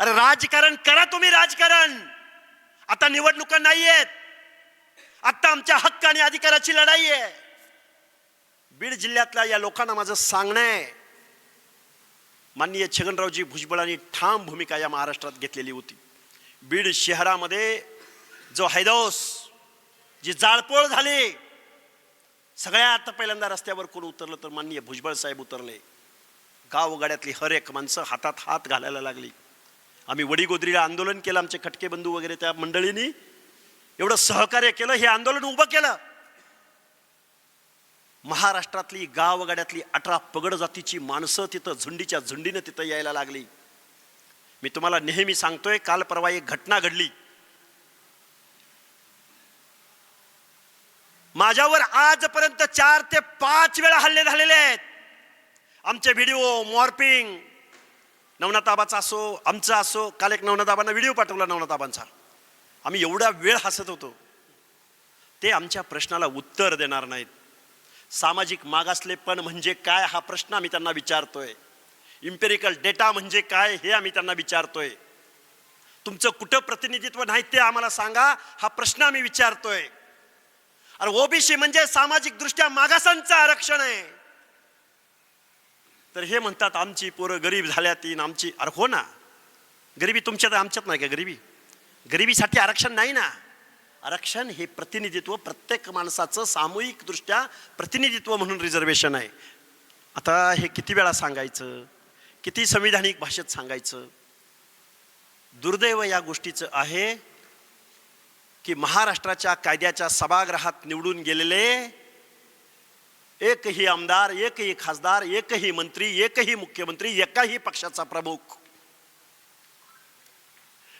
अरे राजकारण करा तुम्ही राजकारण. आता निवडणुका नाही आहेत आता आमच्या हक्क आणि अधिकाराची लढाई आहे. बीड जिल्ह्यातल्या या लोकांना माझं सांगणं आहे. माननीय छगनरावजी भुजबळांनी ठाम भूमिका या महाराष्ट्रात घेतलेली होती. बीड शहरामध्ये जो हैदोस जी जाळपोळ झाली सगळ्यात पहिल्यांदा रस्त्यावर कोण उतरलं तर माननीय भुजबळ साहेब उतरले. गावगाड्यातली हर एक माणसं हातात हात घालायला लागली. आम्ही वडीगोदरीला आंदोलन केलं आमचे खटके बंधू वगैरे त्या मंडळींनी. एवढं सहकार्य केलं हे आंदोलन उभं केलं. महाराष्ट्रातली गावगाड्यातली अठरा पगड जातीची माणसं तिथं झुंडीच्या झुंडीनं तिथं यायला लागली. मी तुम्हाला नेहमी सांगतोय काल परवा एक घटना घडली. माझ्यावर आजपर्यंत चार ते पाच वेळा हल्ले झालेले आहेत. आमचे व्हिडिओ मॉर्पिंग नवनाथाबाचा असो आमचा असो काल एक नवनाथाबांना व्हिडिओ पाठवला नवनाथाबांचा आम्ही एवढा वेळ हसत होतो. ते आमच्या प्रश्नाला उत्तर देणार नाहीत. सामाजिक मागासलेपण म्हणजे काय हा प्रश्न आम्ही त्यांना विचारतोय. इम्पेरिकल डेटा म्हणजे काय हे आम्ही त्यांना विचारतोय. तुमचं कुठं प्रतिनिधित्व नाही ते आम्हाला सांगा हा प्रश्न आम्ही विचारतोय. अरे ओबीसी म्हणजे सामाजिक दृष्ट्या मागासांचं आरक्षण आहे. तर हे म्हणतात आमची पोरं गरीब झाल्या तीन आमची अरे हो ना. गरिबी तुमच्यात आमच्यात नाही का गरिबी? गरिबीसाठी आरक्षण नाही ना. आरक्षण हे प्रतिनिधित्व प्रत्येक माणसाचं सामूहिकदृष्ट्या प्रतिनिधित्व म्हणून रिझर्वेशन आहे. आता हे किती वेळा सांगायचं? किती संविधानिक भाषेत सांगायचं? दुर्दैव या गोष्टीचं आहे की महाराष्ट्राच्या कायद्याच्या सभागृहात निवडून गेलेले एकही आमदार एकही खासदार एकही मंत्री एकही मुख्यमंत्री एकाही पक्षाचा प्रमुख.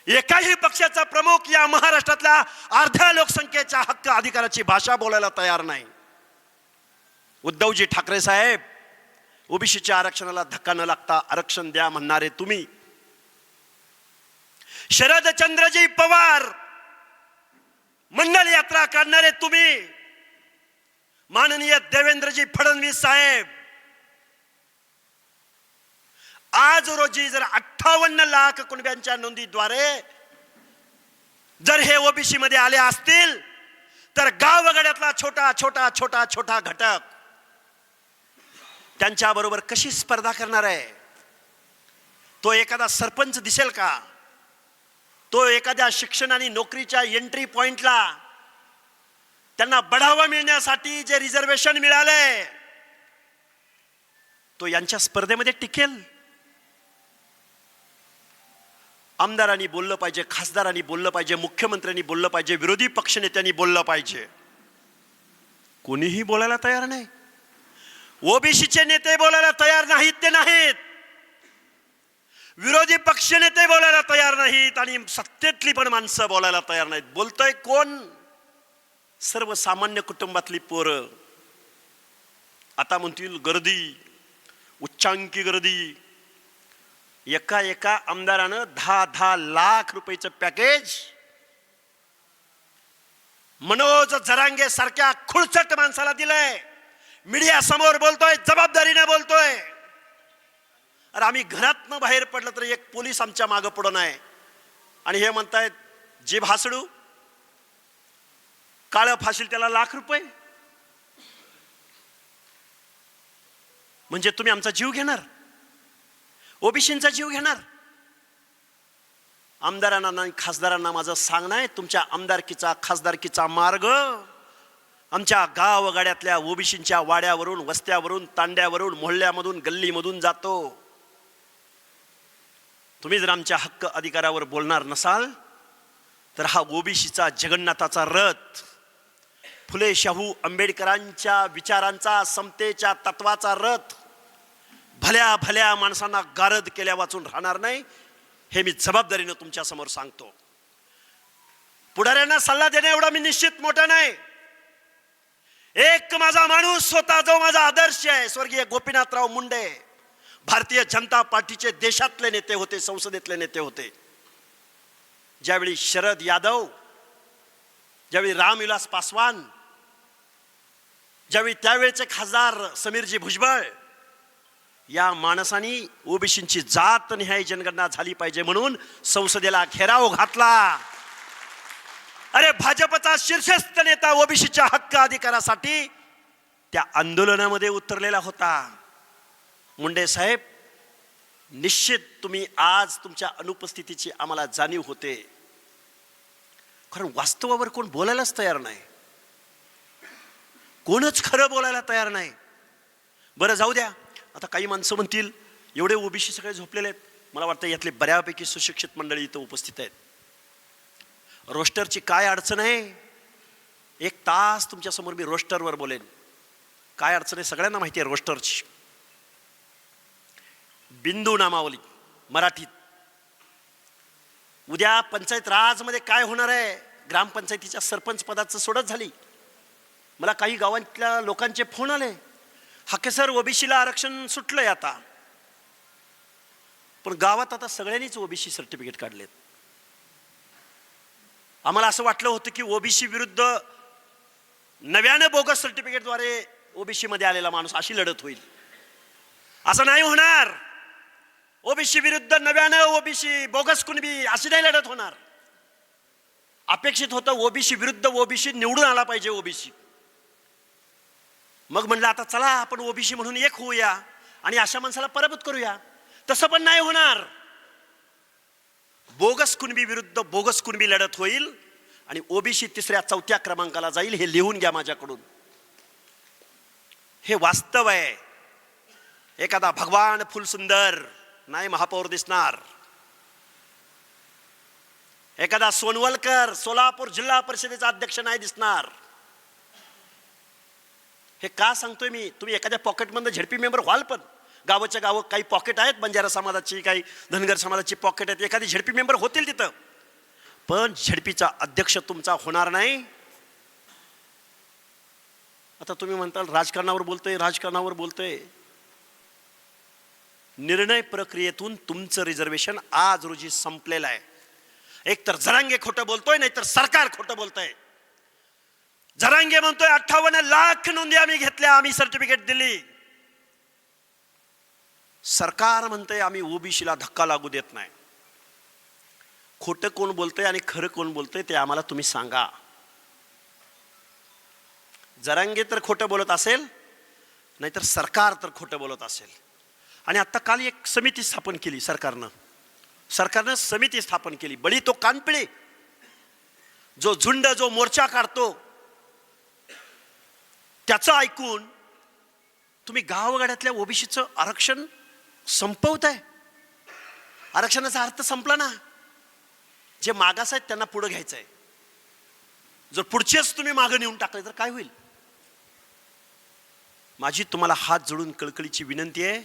एकाही पक्षाचा प्रमुख या महाराष्ट्रातल्या अर्ध्या लोकसंख्येच्या हक्क अधिकाराची भाषा बोलायला तयार नाही. उद्धवजी ठाकरे साहेब ओबीसीच्या आरक्षणाला धक्का न लागता आरक्षण द्या म्हणणारे तुम्ही. शरदचंद्रजी पवार मंडल यात्रा काढणारे तुम्ही. माननीय देवेंद्रजी फडणवीस साहेब आज रोजी जर अठ्ठावन्न लाख कुणब्यांच्या नोंदीद्वारे जर हे ओबीसी मध्ये आले असतील तर गावगड्यातला छोटा छोटा छोटा छोटा घटक त्यांच्या बरोबर कशी स्पर्धा करणार आहे? तो एखादा सरपंच दिसेल का? तो एखाद्या शिक्षण आणि नोकरीच्या एंट्री पॉइंटला त्यांना बढावा मिळण्यासाठी जे रिझर्वेशन मिळालंय तो यांच्या स्पर्धेमध्ये टिकेल. आमदारांनी बोललं पाहिजे खासदारांनी बोललं पाहिजे मुख्यमंत्र्यांनी बोललं पाहिजे विरोधी पक्षनेत्यांनी बोललं पाहिजे. कोणीही बोलायला तयार नाही. ओबीसीचे नेते बोलायला तयार नाहीत ते नाहीत. विरोधी पक्षनेते बोलायला तयार नाहीत आणि सत्तेतली पण माणसं बोलायला तयार नाहीत. बोलतोय कोण? सर्वसामान्य कुटुंबातली पोरं आता म्हणतील गर्दी उच्चांकी गर्दी एका एका आमदारानं दहा दहा लाख रुपयाचं पॅकेज मनोज जरांगे सारख्या खुळचट माणसाला दिलंय. मीडिया समोर बोलतोय जबाबदारीने बोलतोय. अरे आम्ही घरातनं बाहेर पडलं तर एक पोलीस आमच्या मागं पडून आहे आणि हे म्हणतायत जे भासडू काळं फाशील त्याला लाख रुपये. म्हणजे तुम्ही आमचा जीव घेणार. ओबीसींचा जीव घेणार. आमदारांना खासदारांना माझं सांगणं आहे तुमच्या आमदारकीचा खासदारकीचा मार्ग. आमच्या गावगाड्यातल्या ओबीसींच्या वाड्यावरून वस्त्यावरून तांड्यावरून मोहल्ल्यामधून गल्लीमधून जातो. तुम्ही जर आमच्या हक्क अधिकारावर बोलणार नसाल तर हा ओबीसीचा जगन्नाथाचा रथ. फुले शाहू आंबेडकरांच्या विचारांचा समतेच्या तत्वाचा रथ भल्या भल्या माणसांना गारद केल्या वाचून राहणार नाही हे मी जबाबदारीनं तुमच्यासमोर सांगतो. पुढाऱ्यांना सल्ला देणे एवढा मी निश्चित मोठा नाही. एक माझा माणूस स्वतः जो माझा आदर्श आहे स्वर्गीय गोपीनाथराव मुंडे. भारतीय जनता पार्टीचे देशातले नेते होते संसदेतले नेते होते. ज्यावेळी शरद यादव ज्यावेळी रामविलास पासवान ज्यावेळी त्यावेळेचे खासदार समीरजी भुजबळ या माणसानी ओबीसींची जात निहाय जनगणना झाली पाहिजे म्हणून संसदेला घेराव घातला. अरे भाजपचा शीर्षस्थ नेता ओबीसीच्या हक्क अधिकारासाठी त्या आंदोलनामध्ये उतरलेला होता. मुंडे साहेब निश्चित तुम्ही आज तुमच्या अनुपस्थितीची आम्हाला जाणीव होते. कारण वास्तवावर कोण बोलायलाच तयार नाही. कोणच खरं बोलायला तयार नाही. बरं जाऊ द्या. आता काही माणसं म्हणतील एवढे ओबीसी सगळे झोपलेले आहेत. मला वाटतं यातले बऱ्यापैकी सुशिक्षित मंडळी इथं उपस्थित आहेत. रोस्टरची काय अडचण आहे? एक तास तुमच्यासमोर मी रोस्टरवर बोलेन. काय अडचण आहे सगळ्यांना माहिती आहे रोस्टरची. बिंदू नामावली मराठीत. उद्या पंचायत राजमध्ये काय होणार आहे? ग्रामपंचायतीच्या सरपंच पदाचं सोडत झाली. मला काही गावांतल्या लोकांचे फोन आले. हाके सर ओबीसीला आरक्षण सुटलंय आता. पण गावात आता सगळ्यांनीच ओबीसी सर्टिफिकेट काढलेत. आम्हाला असं वाटलं होतं की ओबीसी विरुद्ध नव्याने बोगस सर्टिफिकेटद्वारे ओबीसी मध्ये आलेला माणूस अशी लढत होईल. असं नाही होणार. ओबीसी विरुद्ध नव्यानं ओबीसी बोगस कुणबी अशी नाही लढत होणार. अपेक्षित होतं ओबीसी विरुद्ध ओबीसी निवडून आला पाहिजे ओबीसी. मग म्हणलं आता चला आपण ओबीसी म्हणून एक होऊया आणि अशा माणसाला पराभूत करूया. तसं पण नाही होणार. बोगस कुणबी विरुद्ध बोगस कुणबी लढत होईल आणि ओबीसी तिसऱ्या चौथ्या क्रमांकाला जाईल हे लिहून घ्या माझ्याकडून. हे वास्तव आहे. एखादा भगवान फुलसुंदर नाही महापौर दिसणार. एखादा सोनवलकर सोलापूर जिल्हा परिषदेचा अध्यक्ष नाही दिसणार. हे का सांगतोय मी? तुम्ही एखाद्या पॉकेटमधनं झेडपी मेंबर व्हाल पण. गावाच्या गावं काही पॉकेट आहेत बंजारा समाजाची काही धनगर समाजाची पॉकेट आहेत. एखादी झेडपी मेंबर होतील तिथं. पण झेडपीचा अध्यक्ष तुमचा होणार नाही. आता तुम्ही म्हणताल राजकारणावर बोलतोय राजकारणावर बोलतोय. निर्णय प्रक्रियेतून तुमचं रिझर्वेशन आज रोजी संपलेलं आहे. एक तर जरांगे खोटं बोलतोय नाहीतर सरकार खोटं बोलतंय. जरांगे म्हणतोय अठ्ठावन्न लाख नोंदी आम्ही घेतल्या आम्ही सर्टिफिकेट दिली. सरकार म्हणतंय आम्ही ओबीसीला धक्का लागू देत नाही. खोटं कोण बोलतंय आणि खरं कोण बोलतंय ते आम्हाला तुम्ही सांगा. जरांगे तर खोटं बोलत असेल नाहीतर सरकार तर खोटं बोलत असेल. आणि आता काल एक समिती स्थापन केली सरकारनं. सरकारनं समिती स्थापन केली. बळी तो कानपिळे. जो झुंड जो मोर्चा काढतो त्याचं ऐकून तुम्ही गावगाड्यातल्या ओबीसीचं आरक्षण संपवताय. आरक्षणाचा अर्थ संपला ना. जे मागास आहेत त्यांना पुढं घ्यायचं आहे जर पुढचेच तुम्ही मागं नेऊन टाकले तर काय होईल? माझी तुम्हाला हात जोडून कळकळीची विनंती आहे.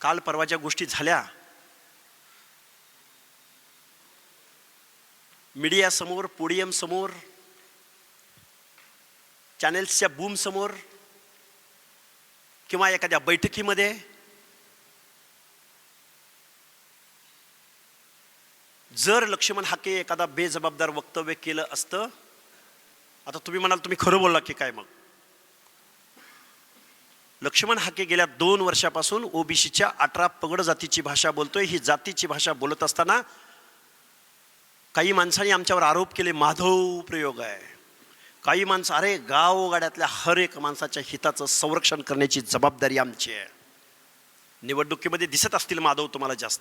काल परवाच्या गोष्टी झाल्या मीडियासमोर समोर समोर चॅनेल्सच्या बूम समोर किंवा एखाद्या बैठकीमध्ये जर लक्ष्मण हाके एखादा बेजबाबदार वक्तव्य केलं असतं आता तुम्ही म्हणाल तुम्ही खरं बोलला की काय मग? लक्ष्मण हाके गेल्या दोन वर्षापासून ओबीसीच्या अठरा पगड जातीची भाषा बोलतोय. ही जातीची भाषा बोलत असताना काही माणसांनी आमच्यावर आरोप केले माधव प्रयोग आहे. काही माणसं अरे गावगाड्यातल्या हर एक माणसाच्या हिताचं संरक्षण करण्याची जबाबदारी आमची आहे. निवडणुकीमध्ये दिसत असतील माधव तुम्हाला जास्त.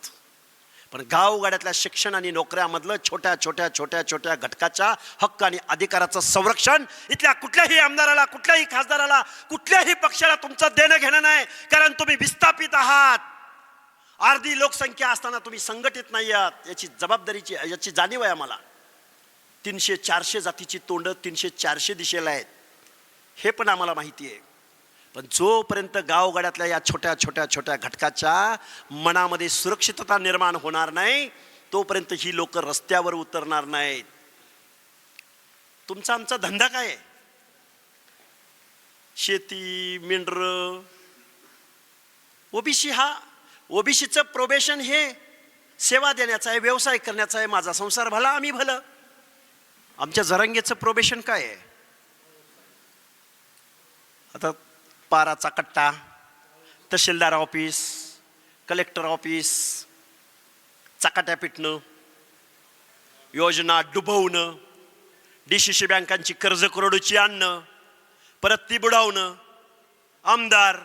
पण गावगाड्यातल्या शिक्षण आणि नोकऱ्यामधलं छोट्या छोट्या छोट्या छोट्या घटकाच्या हक्क आणि अधिकाराचं संरक्षण इथल्या कुठल्याही आमदाराला कुठल्याही खासदाराला कुठल्याही पक्षाला तुमचं देणं घेणं नाही कारण तुम्ही विस्थापित आहात. अर्धी लोकसंख्या असताना तुम्ही संघटित नाही आहात याची जबाबदारीची याची जाणीव आहे आम्हाला. तीनशे चारशे जातीची तोंडं तीनशे चारशे दिशेला आहेत. हे पण आम्हाला माहिती आहे. पण जोपर्यंत गावगाड्यातल्या या छोट्या छोट्या छोट्या घटकाच्या मनामध्ये सुरक्षितता निर्माण होणार नाही तोपर्यंत ही लोक रस्त्यावर उतरणार नाहीत. तुमचा आमचा धंदा काय आहे? शेती मेंढर ओबीसी हा ओबीसीचं प्रोबेशन हे सेवा देण्याचा आहे व्यवसाय करण्याचा आहे माझा संसार भला आम्ही भलं. आमच्या जरंगेचं प्रोबेशन काय आहे? आता पाराचा कट्टा तहसीलदार ऑफिस कलेक्टर ऑफिस चकाट्या पिटणं योजना डुबवणं डी सी सी बँकांची कर्ज करोडूची आणणं परत ती बुडवणं आमदार